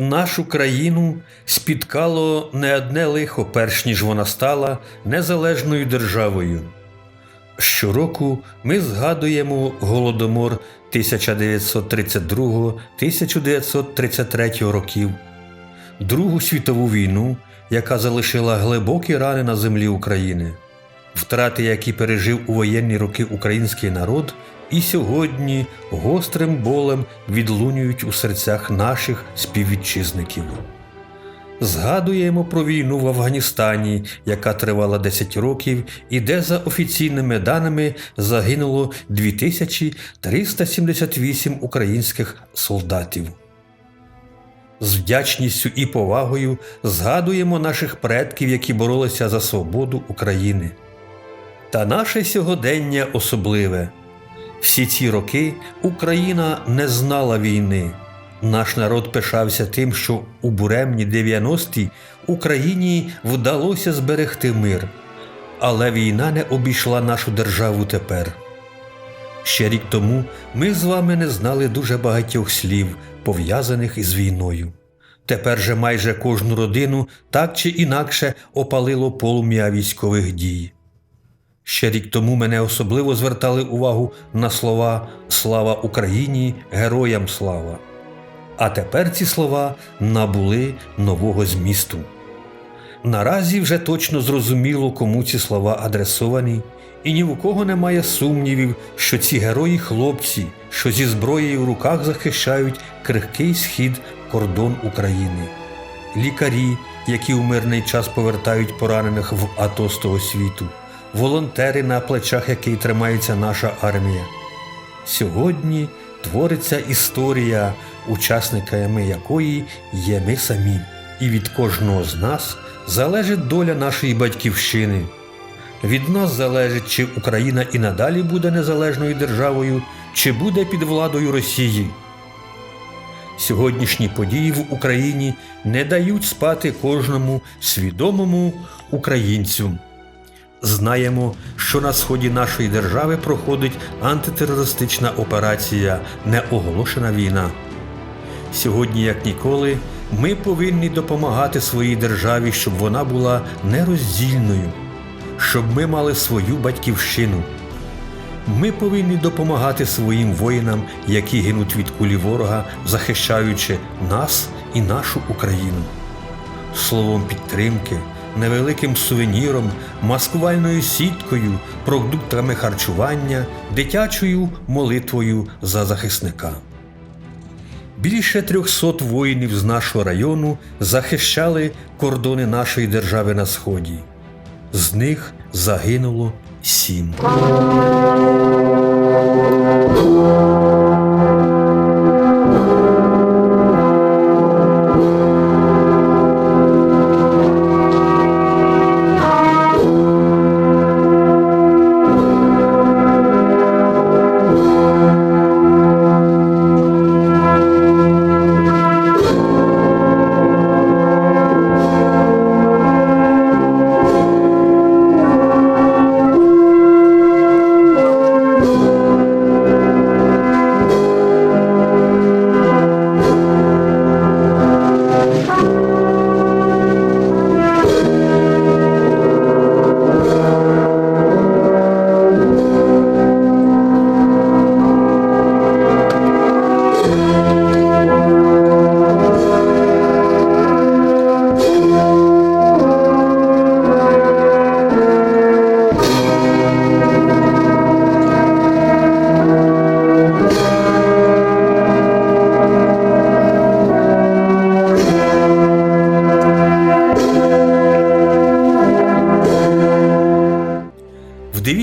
Нашу країну спіткало не одне лихо, перш ніж вона стала незалежною державою. Щороку ми згадуємо Голодомор 1932-1933 років, Другу світову війну, яка залишила глибокі рани на землі України, втрати, які пережив у воєнні роки український народ, і сьогодні гострим болем відлунюють у серцях наших співвітчизників. Згадуємо про війну в Афганістані, яка тривала 10 років, і де за офіційними даними загинуло 2378 українських солдатів. З вдячністю і повагою згадуємо наших предків, які боролися за свободу України. Та наше сьогодення особливе. Всі ці роки Україна не знала війни. Наш народ пишався тим, що у буремні 90-ті Україні вдалося зберегти мир, але війна не обійшла нашу державу тепер. Ще рік тому ми з вами не знали дуже багатьох слів, пов'язаних із війною. Тепер же майже кожну родину так чи інакше опалило полум'я військових дій. Ще рік тому мене особливо звертали увагу на слова Слава Україні, героям слава! А тепер ці слова набули нового змісту. Наразі вже точно зрозуміло, кому ці слова адресовані, і ні в кого немає сумнівів, що ці герої хлопці, що зі зброєю в руках захищають крихкий схід кордон України, лікарі, які у мирний час повертають поранених в АТО з того світу, волонтери, на плечах яких тримається наша армія. Сьогодні твориться історія, учасниками якої є ми самі, і від кожного з нас залежить доля нашої батьківщини. Від нас залежить, чи Україна і надалі буде незалежною державою, чи буде під владою Росії. Сьогоднішні події в Україні не дають спати кожному свідомому українцю. Знаємо, що на сході нашої держави проходить антитерористична операція, неоголошена війна. Сьогодні, як ніколи, ми повинні допомагати своїй державі, щоб вона була нероздільною, щоб ми мали свою батьківщину. Ми повинні допомагати своїм воїнам, які гинуть від кулі ворога, захищаючи нас і нашу Україну. Словом підтримки, невеликим сувеніром, маскувальною сіткою, продуктами харчування, дитячою молитвою за захисника. Більше трьохсот воїнів з нашого району захищали кордони нашої держави на Сході. З них загинуло сім.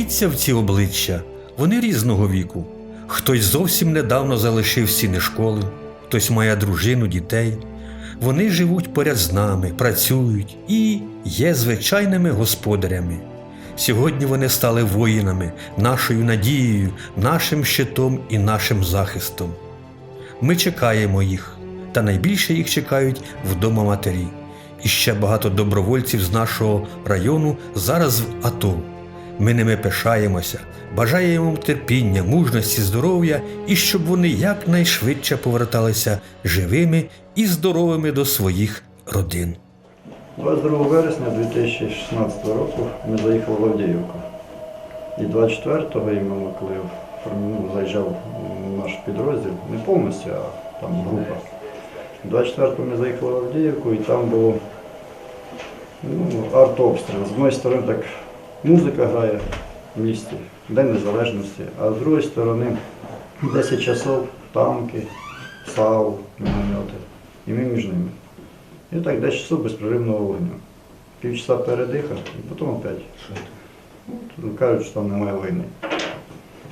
Вдивіться в ці обличчя, вони різного віку. Хтось зовсім недавно залишив стіни школи, хтось має дружину, дітей. Вони живуть поряд з нами, працюють і є звичайними господарями. Сьогодні вони стали воїнами, нашою надією, нашим щитом і нашим захистом. Ми чекаємо їх, та найбільше їх чекають вдома матері. І ще багато добровольців з нашого району зараз в АТО. Ми ними пишаємося, бажаємо терпіння, мужності, здоров'я і щоб вони якнайшвидше поверталися живими і здоровими до своїх родин. 22 вересня 2016 року ми заїхали в Авдіївку. І 24-го іменно, коли ну, заїжджав наш підрозділ, не повністю, а там група. 24-го ми заїхали в Авдіївку і там було ну, артобстріл. З однієї сторони так музика грає в місті, День Незалежності, а з другої сторони 10 часов танки, САУ, міномети. І ми між ними. І так 10 часов безперервного вогню. Півчаса передиха і потім опять. Ну, Кажуть, що там немає війни.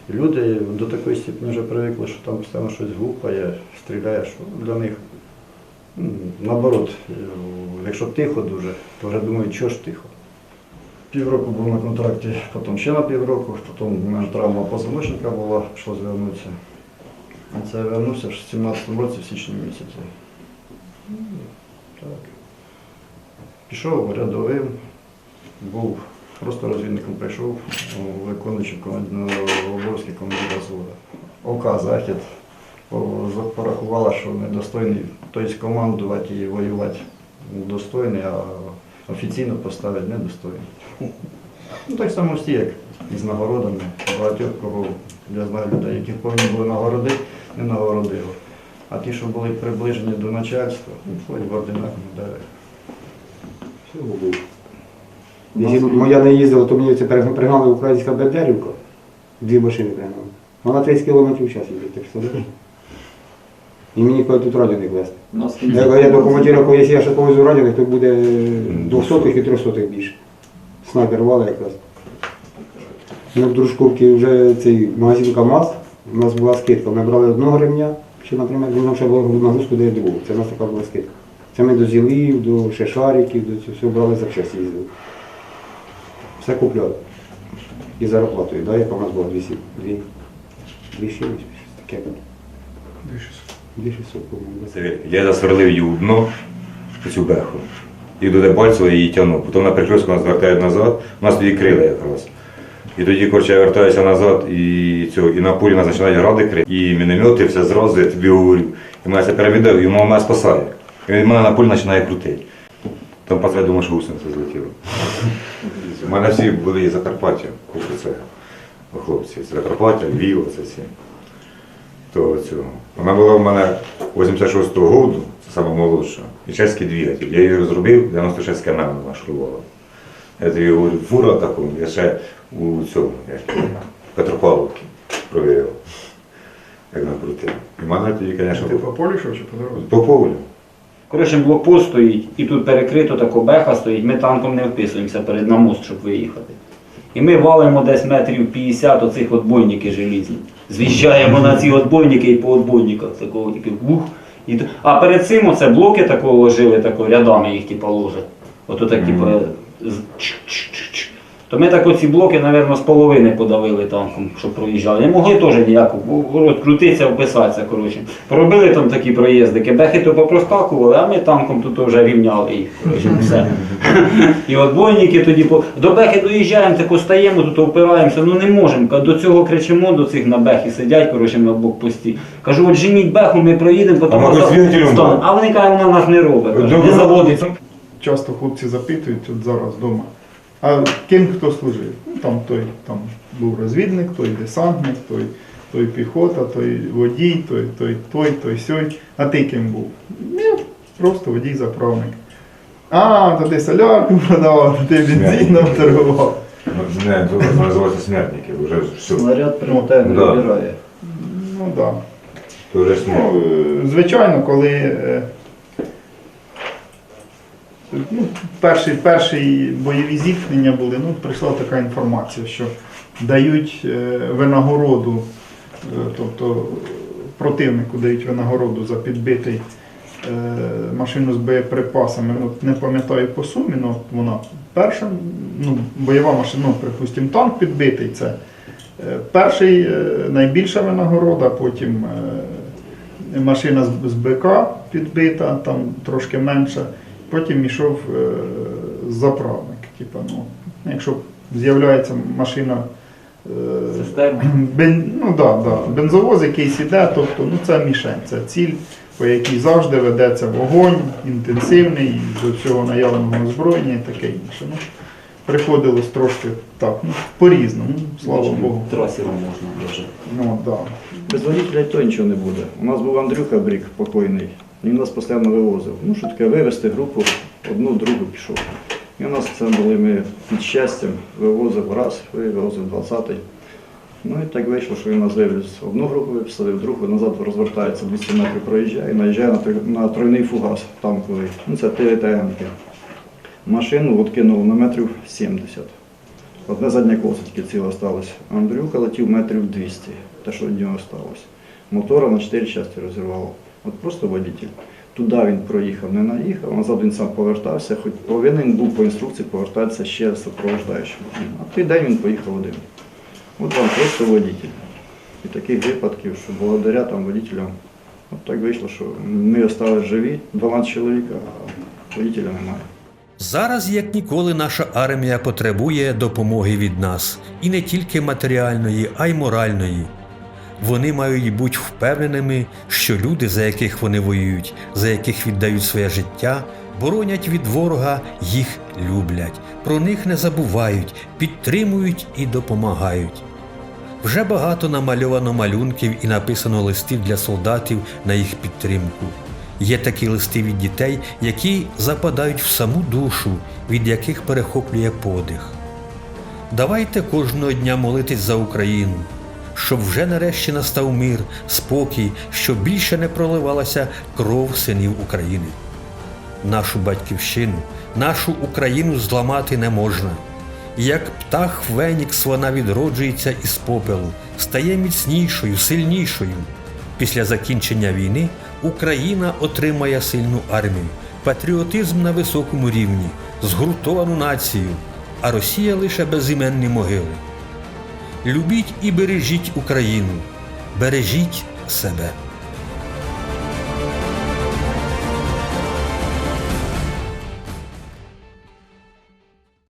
І люди до такої степені вже привикли, що там постійно щось гупає, стріляє, що для них ну, наоборот, е, якщо тихо дуже, то вже думають, що ж тихо. Півроку був на контракті, потім ще на півроку, потім у мене травма позвоночника була, пішло звернутися. І це я вернувся в 17 році, в січні місяці. Так. Пішов рядовим, був просто розвідником прийшов, виконуючи обов'язки командира взводу. ОК Захід порахувала, що недостойний, тобто командувати і воювати достойний, а офіційно поставити недостойний. Ну так само всі, як і з нагородами. Багатьох кого я знаю людей, яких повинні були нагородити, не нагородили. А ті, що були приближені до начальства, хоч в ординах медалях. Якщо моя не їздила, то мені це пригнали українська Бендерівка. Дві машини пригнали. Вона 30 км в час їздить, ти представляєш? І мені коли тут радіоник вести. Я кажу, я до командира, коли якщо я ще повезу радіоних, то буде 200 і 300 більше. Снайпер вала якраз. Ми в Дружковці вже цей магазин КАМАЗ, у нас була скидка. Ми брали одного ремня, ще, наприклад, нам ще було нагрузку дає другу. Це в нас така була скидка. Це ми до зілів, до шешариків, до цього всього брали запчасті їздили. Все купляли. І зарплатою, да, яка у нас була 200, 200, 200, 200, 200, 200, 200. Більше сотку. Я засверлив її у дно, цю беху. І до Дебальцева її тягнув. Потім на прихльостку нас вертають назад, у нас тоді крила якраз. І тоді, коротше, я вертаюся назад і цього, і на полі нас починають гради крити. І міномети, все зразу, я тобі говорю. І мене це перевідав, і мама мене спасає. І він мене на полі починає крутити. Там пацан, я думав, що гусениця злетіла. У мене всі були і Закарпаття, це хлопці. Закарпаття, Львів, це всі. То цього. Вона була в мене 86-го року, це саме молодша. І чеський двигатель. Я її розробив, 96 км вона шурувала. Я тобі говорю, фура таку, я ще у цьому, як Петропавловці провірив, як накрутив. І мене тоді, звісно, Ти по полю йшов чи по дорозі? по полю. Коротше, блокпост стоїть, і тут перекрито тако беха стоїть, ми танком не вписуємося перед на мост, щоб виїхати. І ми валимо десь метрів 50 оцих отбойників желізні. Звіщаємо на ці отбойники і по отбойниках такого тільки вух. І... А перед цим оце блоки такого ложили, тако, рядами їх типу, ложать. Ото так, типу, з-. То ми так оці блоки, мабуть, з половини подавили танком, щоб проїжджали. Не могли теж ніяко, крутитися, вписатися, коротше. Поробили там такі проїздики, бехи то попроскакували, а ми танком тут вже рівняли їх. Коротше, все. І отбойники тоді до бехи доїжджаємо, тако стаємо, тут опираємося, ну не можемо. До цього кричимо, до цих на бехи сидять, коротше, на блокпості. Кажу, от женіть беху, ми проїдемо, потім було? А вони кажуть, вона нас не робить, не заводиться. Часто хлопці запитують от зараз вдома, а ким хто служив? Ну, там той там був розвідник, той десантник, той, той піхота, той водій, той, той, той, той сьой. А ти ким був? Я просто водій-заправник. А, то ти солярку продавав, то ти бензином торгував. Ну, Не, тут називається смертники, вже все. Снаряд прилітає, не Да. вибирає. Ну так. Да. То вже смерть. Ну, звичайно, коли е, ну, перші, перші бойові зіткнення були, ну, прийшла така інформація, що дають е, винагороду, е, тобто противнику дають винагороду за підбитий е, машину з боєприпасами. Ну, не пам'ятаю по сумі, але вона перша, ну, бойова машина, ну, припустимо, танк підбитий це. Перший найбільша винагорода, потім машина з БК підбита, там трошки менша. Потім йшов е, заправник. Типа, ну, якщо з'являється машина. е, Бен, ну, да, да, бензовоз якийсь іде, тобто ну, це мішень, це ціль, по якій завжди ведеться вогонь, інтенсивний, до цього наявного озброєння і таке інше. Ну, приходилось трошки так, ну, по-різному, слава Богу. Трасером можна даже. Ну, да. Без водителя то нічого не буде. У нас був Андрюха Брік покойний, він нас постійно вивозив. Ну, що таке, вивезти групу, одну, другу пішов. І у нас це були ми під щастям, вивозив раз, вивозив 20-й. Ну і так вийшло, що він нас вивез одну групу виписав, другу назад розвертається 200 метрів проїжджає і наїжджає на, на тройний фугас танковий. Ну це ТТМ-ки. Машину відкинуло на метрів 70. Одне заднє колесо тільки ціле осталось. Андрюха летів метрів 200, те, що від нього осталось. Мотора на 4 частини розірвало. От просто водитель. Туди він проїхав, не наїхав, назад він сам повертався, хоч повинен був по інструкції повертатися ще з супроводжаючим. А той день він поїхав один. От вам просто водитель. І таких випадків, що благодаря там водителям, от так вийшло, що ми остались живі, 12 чоловік, а водителя немає. Зараз, як ніколи, наша армія потребує допомоги від нас, і не тільки матеріальної, а й моральної. Вони мають бути впевненими, що люди, за яких вони воюють, за яких віддають своє життя, боронять від ворога, їх люблять, про них не забувають, підтримують і допомагають. Вже багато намальовано малюнків і написано листів для солдатів на їх підтримку. Є такі листи від дітей, які западають в саму душу, від яких перехоплює подих. Давайте кожного дня молитись за Україну, щоб вже нарешті настав мир, спокій, щоб більше не проливалася кров синів України. Нашу батьківщину, нашу Україну зламати не можна. Як птах Фенікс вона відроджується із попелу, стає міцнішою, сильнішою. Після закінчення війни Україна отримає сильну армію, патріотизм на високому рівні, згуртовану націю, а Росія лише безіменні могили. Любіть і бережіть Україну, бережіть себе.